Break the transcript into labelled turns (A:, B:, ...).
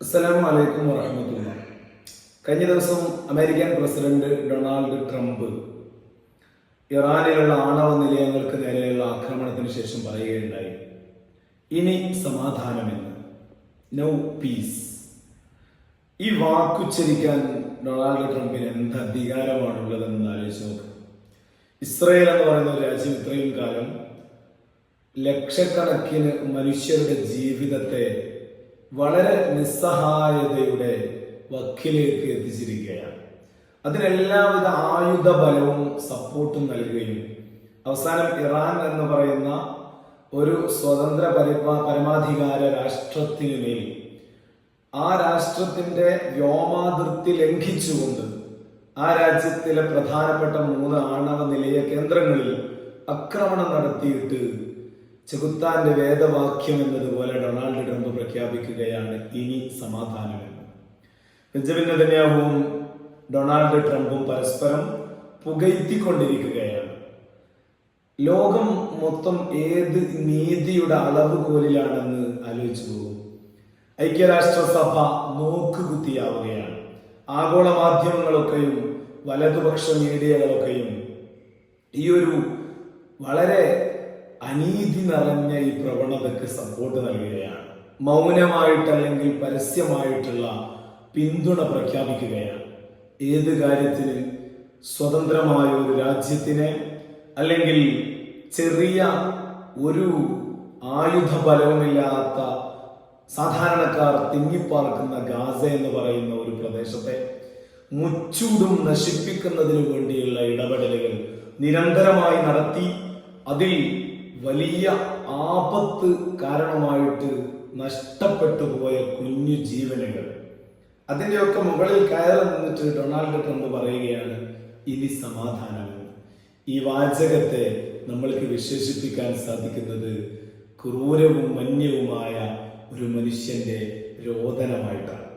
A: അസ്സലാമു വലൈക്കും വറഹമത്തുള്ള. കഴിഞ്ഞ ദിവസം അമേരിക്കൻ പ്രസിഡന്റ് ഡൊണാൾഡ് ട്രംപ് ഇറാനിലുള്ള ആണവ നിലയങ്ങൾക്ക് നേരെയുള്ള ആക്രമണത്തിന് ശേഷം പറയുകയുണ്ടായി. ഇനി സമാധാനമെന്ന് നോ പീസ് ഈ വാക്കുച്ചരിക്കാൻ ഡൊണാൾഡ് ട്രംപിന് എന്ത് അധികാരമാണുള്ളതെന്ന് ആലോചിച്ച് ഇസ്രയേൽ എന്ന് പറയുന്ന ഒരു രാജ്യം ഇത്രയും കാലം ലക്ഷക്കണക്കിന് മനുഷ്യരുടെ ജീവിതത്തെ വളരെ നിസ്സഹായതയുടെ വക്കിലേക്ക് എത്തിച്ചിരിക്കുകയാണ്. അതിനെല്ലാവിധ ആയുധ ബലവും സപ്പോർട്ടും നൽകുകയും അവസാനം ഇറാൻ എന്ന് പറയുന്ന ഒരു സ്വതന്ത്ര പരിപാ പരമാധികാര രാഷ്ട്രത്തിനു മേൽ ആ രാഷ്ട്രത്തിന്റെ വ്യോമാതിർത്തി ലംഘിച്ചുകൊണ്ട് ആ രാജ്യത്തിലെ പ്രധാനപ്പെട്ട മൂന്ന് ആണവ നിലയ കേന്ദ്രങ്ങളിൽ ആക്രമണം നടത്തിയിട്ട് ചെകുത്താന്റെ വേദവാക്യം എന്നതുപോലെ ഡൊണാൾഡ് ട്രംപ് പ്രഖ്യാപിക്കുകയാണ് ഇനി സമാധാനമെന്ന് ബെഞ്ചമിൻ നെതന്യാഹുവും ഡൊണാൾഡ് ട്രംപും പരസ്പരം പുകഴ്ത്തിക്കൊണ്ടിരിക്കുകയാണ്. ലോകം മൊത്തം ഏത് നീതിയുടെ അളവുകോലിലാണെന്ന് ആലോചിച്ചു പോകും. ഐക്യരാഷ്ട്രസഭ നോക്കുകുത്തിയാവുകയാണ്. ആഗോള മാധ്യമങ്ങളൊക്കെയും വലതുപക്ഷ മീഡിയകളൊക്കെയും ഈ ഒരു വളരെ അനീതി നിറഞ്ഞ ഈ പ്രവണതയ്ക്ക് സപ്പോർട്ട് നൽകുകയാണ്. മൗനമായിട്ടല്ലെങ്കിൽ പരസ്യമായിട്ടുള്ള പിന്തുണ പ്രഖ്യാപിക്കുകയാണ്. ഏത് കാര്യത്തിന് സ്വതന്ത്രമായ ഒരു രാജ്യത്തിനെ അല്ലെങ്കിൽ ചെറിയ ഒരു ആയുധ ബലവുമില്ലാത്ത സാധാരണക്കാർ തിങ്ങിപ്പാർക്കുന്ന ഗാസ എന്ന് പറയുന്ന ഒരു പ്രദേശത്തെ മുച്ചൂടും നശിപ്പിക്കുന്നതിന് വേണ്ടിയുള്ള ഇടപെടലുകൾ നിരന്തരമായി നടത്തി അതിൽ വലിയ ആപത്ത് കാരണമായിട്ട് നഷ്ടപ്പെട്ടു പോയ കുഞ്ഞു ജീവനുകൾ. അതിന്റെയൊക്കെ മുകളിൽ കയറി നിന്നിട്ട് ഡൊണാൾഡ് ട്രംപ് പറയുകയാണ് ഇനി സമാധാനമാണ് ഈ വാചകത്തെ നമ്മൾക്ക് വിശേഷിപ്പിക്കാൻ സാധിക്കുന്നത് ക്രൂരവും മന്യവുമായ ഒരു മനുഷ്യന്റെ രോദനമായിട്ടാണ്.